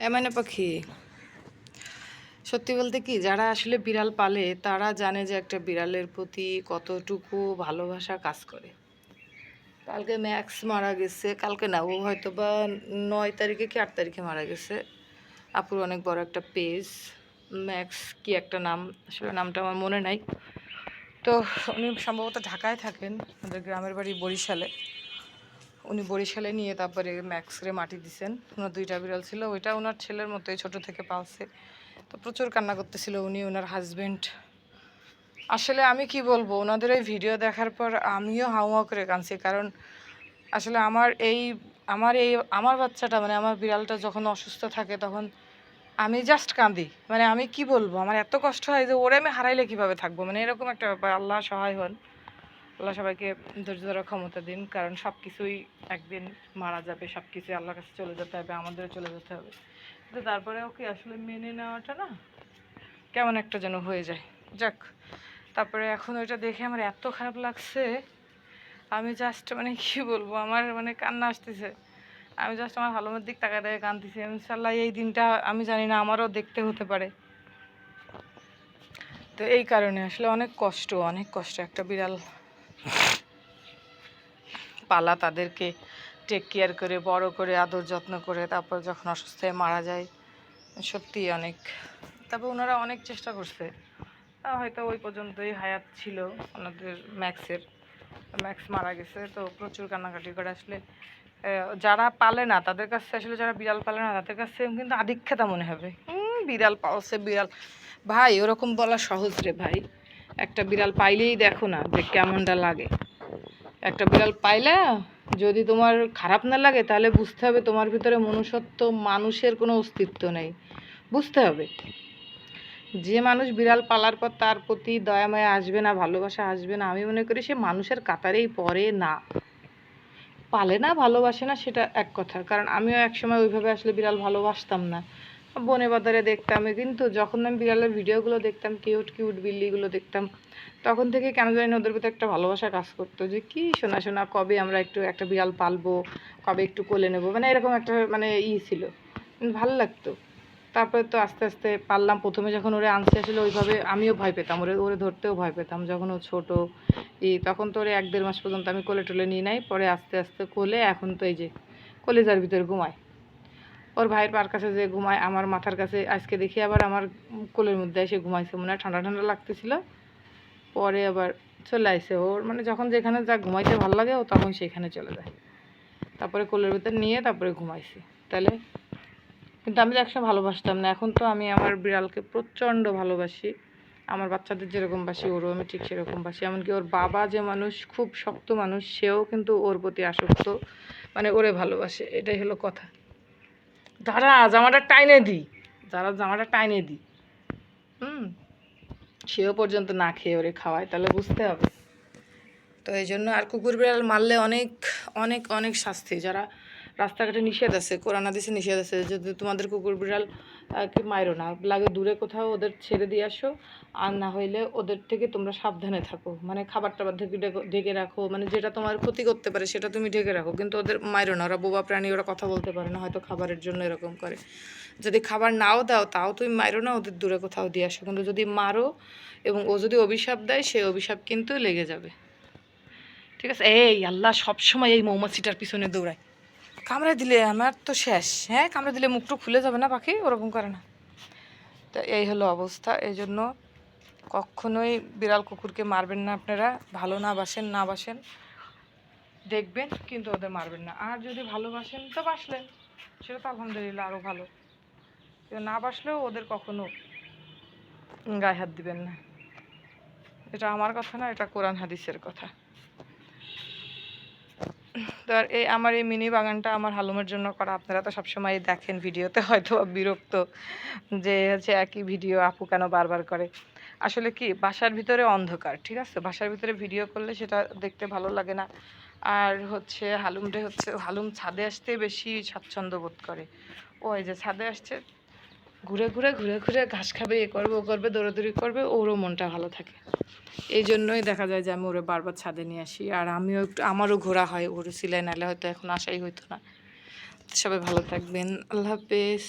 এমনে পাখি। সত্যি বলতে কি, যারা আসলে বিড়াল পালে, তারা জানে যে একটা বিড়ালের প্রতি কতটুকু ভালোবাসা কাজ করে। কালকে ম্যাক্স মারা গেছে, কালকে না, ও হয়তো বা নয় তারিখে কি আট তারিখে মারা গেছে। আপুর অনেক বড় একটা পেজ, ম্যাক্স কি একটা নাম, আসলে নামটা আমার মনে নাই। তো উনি সম্ভবত ঢাকায় থাকেন, আমাদের গ্রামের বাড়ি বরিশালে। উনি বরিশালে নিয়ে তারপরে ম্যাক্স ম্যাক্সরে মাটি দিছেন। ওনার দুইটা বিড়াল ছিল, ওইটা ওনার ছেলের মতোই ছোট থেকে পালছে। তো প্রচুর কান্না করতেছিল উনি ওনার হাজব্যান্ড আসলে আমি কি বলব, ওনাদের ওই ভিডিও দেখার পর আমিও হাউয়া করে কাঁদছি, কারণ আসলে আমার এই আমার এই, আমার বাচ্চাটা মানে আমার বিড়ালটা যখন অসুস্থ থাকে তখন আমি জাস্ট কাঁদি। মানে আমি কি বলব, আমার এত কষ্ট হয় যে ওরে আমি হারাইলে কীভাবে থাকব? মানে এরকম একটা ব্যাপার, আল্লাহ সহায় হন। আল্লাহ সবাইকে ধৈর্য ধরার ক্ষমতা দিন, কারণ সব কিছুই একদিন মারা যাবে সব কিছুই আল্লাহর কাছে চলে যেতে হবে, আমাদেরও চলে যেতে হবে। কিন্তু তারপরে ওকে আসলে মেনে নেওয়াটা না? কেমন একটা যেন হয়ে যায়। যাক, তারপরে এখন ওইটা দেখে আমার এত খারাপ লাগছে, আমি জাস্ট মানে কি বলব, আমার মানে কান্না আসতেছে। আমি জাস্ট আমার ভালোমের দিক তাকায় তাকায় কাঁদতেছি। ইনশাল্লাহ এই দিনটা, আমি জানি না, আমারও দেখতে হতে পারে। তো এই কারণে আসলে অনেক কষ্ট অনেক কষ্ট, একটা বিড়াল পালা তাদেরকে টেক কেয়ার করে বড় করে আদর যত্ন করে তারপর যখন অসুস্থ হয়ে মারা যায় সত্যি অনেক তারপর ওনারা অনেক চেষ্টা করছে। হয়তো ওই পর্যন্তই হায়াত ছিল ওনাদের ম্যাক্সের। ম্যাক্স মারা গেছে তো প্রচুর কান্নাকাটি করে আসলে যারা পালে না তাদের কাছে আসলে যারা বিড়াল পালে না তাদের কাছে কিন্তু আধিক্ষেতা মনে হবে। "উম, বিড়াল পালছে বিড়াল। ভাই ওরকম বলা সহজ রে ভাই। একটা বিড়াল পাইলেই দেখো না যে কেমনটা লাগে। একটা বিড়াল পাইলা, যদি তোমার খারাপ না লাগে, তাহলে বুঝতে হবে তোমার ভিতরে মনুষ্যত্ব মানুষের কোনো অস্তিত্ব নেই। বুঝতে হবে। যে মানুষ বিড়াল পালার পর তার প্রতি দয়া মায়া আসবে না, ভালোবাসা আসবে না, আমি মনে করি সে মানুষের কাতারেই পড়ে না। পালে না, ভালোবাসে না, সেটা এক কথা। কারণ আমিও একসময় ওইভাবে আসলে বিড়াল ভালোবাসতাম না। বনে বাজারে দেখতাম কিন্তু যখন আমি বিড়ালের ভিডিওগুলো দেখতাম কিউট কিউট বিল্লিগুলো দেখতাম, তখন থেকে কেন জানি ওদের ভিতরে একটা ভালোবাসা কাজ করতো যে, কি শোনা শোনা কবে আমরা একটু একটা বিড়াল পালবো, কবে একটু কোলে নেব? মানে এরকম একটা মানে ই ছিল, ভালো লাগতো। তারপরে তো আস্তে আস্তে পারলাম প্রথমে যখন ওরে আনতে আসলে ওইভাবে আমিও ভয় পেতাম, ওরে ওরে ধরতেও ভয় পেতাম যখন ও ছোটো। ই তখন তো ওরে এক দেড় মাস পর্যন্ত আমি কোলে টোলে নিই নাই, পরে আস্তে আস্তে কোলে, এখন তো এই যে, কলেজার ভিতরে ঘুমায়। ওর ভাইয়ের পার কাছে যে ঘুমায়, আমার মাথার কাছে। আজকে দেখি আবার আমার কোলের মধ্যে এসে ঘুমাইছে, মনে হয় ঠান্ডা ঠান্ডা লাগতেছিল। পরে আবার চলে আসে ওর মানে যখন যেখানে যা ঘুমাইতে ভালো লাগে, ও তখন সেখানে চলে যায়। তারপরে কোলের ভিতর নিয়ে তারপরে ঘুমাইছি। তাহলে কিন্তু আমি একসময় ভালোবাসতাম না। এখন তো আমি আমার বিড়ালকে প্রচণ্ড ভালোবাসি। আমার বাচ্চাদের যেরকম বাসি, ওরও আমি ঠিক সেরকম বাসি। এমনকি ওর বাবা যে মানুষ, খুব শক্ত মানুষ, সেও কিন্তু ওর প্রতি আসক্ত। মানে ওরে ভালোবাসে। এটাই হলো কথা। দাঁড়া জামাটা টাইনে দিই যারা জামাটা টাইনে দিই হুম, সেও পর্যন্ত না খেয়ে ওরে খাওয়ায়, তাহলে বুঝতে হবে। তো এই জন্য আর কুকুর বিড়াল মারলে অনেক অনেক অনেক শাস্তি। যারা রাস্তাঘাটে নিষেধ আছে, কোরআন, হাদিসে নিষেধ আছে, যদি তোমাদের কুকুর, বিড়াল কি মারো না। লাগে দূরে কোথাও ওদের ছেড়ে দিয়ে আসো, আর না হইলে ওদের থেকে তোমরা সাবধানে থাকো। মানে খাবার টাবার ঢেকে, ঢেকে- রাখো মানে যেটা তোমার ক্ষতি করতে পারে সেটা তুমি ঢেকে রাখো। কিন্তু ওদের মারো না, ওরা বোবা প্রাণী, ওরা কথা বলতে পারে না, হয়তো খাবারের জন্য এরকম করে। যদি খাবার নাও দাও, তাও তুমি মারো না, ওদের দূরে কোথাও দিয়ে আসো। কিন্তু যদি মারো এবং ও যদি অভিশাপ দেয়, সেই অভিশাপ কিন্তু লেগে যাবে। ঠিক আছে? এই আল্লাহ সবসময় এই মৌমাছিটার পিছনে দৌড়ায়। কামড়ে দিলে আমার তো শেষ। হ্যাঁ কামড়ে দিলে মুখটু খুলে যাবে না পাখি? ওরকম করে না। তো এই হলো অবস্থা। এই জন্য কখনোই বিড়াল কুকুরকে মারবেন না আপনারা। ভালো না বাসেন না বাসেন। দেখবেন, কিন্তু ওদের মারবেন না। আর যদি ভালোবাসেন, তো বাসলেন। সেটা তো আলহামদুলিল্লাহ আরও ভালো। না বাসলেও ওদের কখনো গায়ে হাত দিবেন না। এটা আমার কথা না, এটা কোরআন হাদিসের কথা। তো এই আমার এই মিনি বাগানটা আমার হালুমের জন্য করা। আপনারা তো সবসময় দেখেন ভিডিওতে, হয়তো বিরক্ত যে হচ্ছে একই ভিডিও আপু কেন বারবার করে। আসলে কি, বাসার ভিতরে অন্ধকার, ঠিক আছে? বাসার ভিতরে ভিডিও করলে সেটা দেখতে ভালো লাগে না। আর হচ্ছে হালুমটা হচ্ছে, হালুম ছাদে আসতে বেশি স্বাচ্ছন্দ্য বোধ করে। ওই যে ছাদে আসছে ঘুরে ঘুরে ঘুরে ঘুরে ঘাস খাবে, এ করবে, ও করবে, দৌড়াদৌড়ি করবে, ওরও মনটা ভালো থাকে। এই জন্যই দেখা যায় যে আমি ওরে বারবার ছাদে নিয়ে আসি। আর আমিও একটু, আমারও ঘোরা হয় ওরও সিলাই নাহলে হয়তো এখন আসাই হইতো না। সবাই ভালো থাকবেন। আল্লাহ হাফেজ।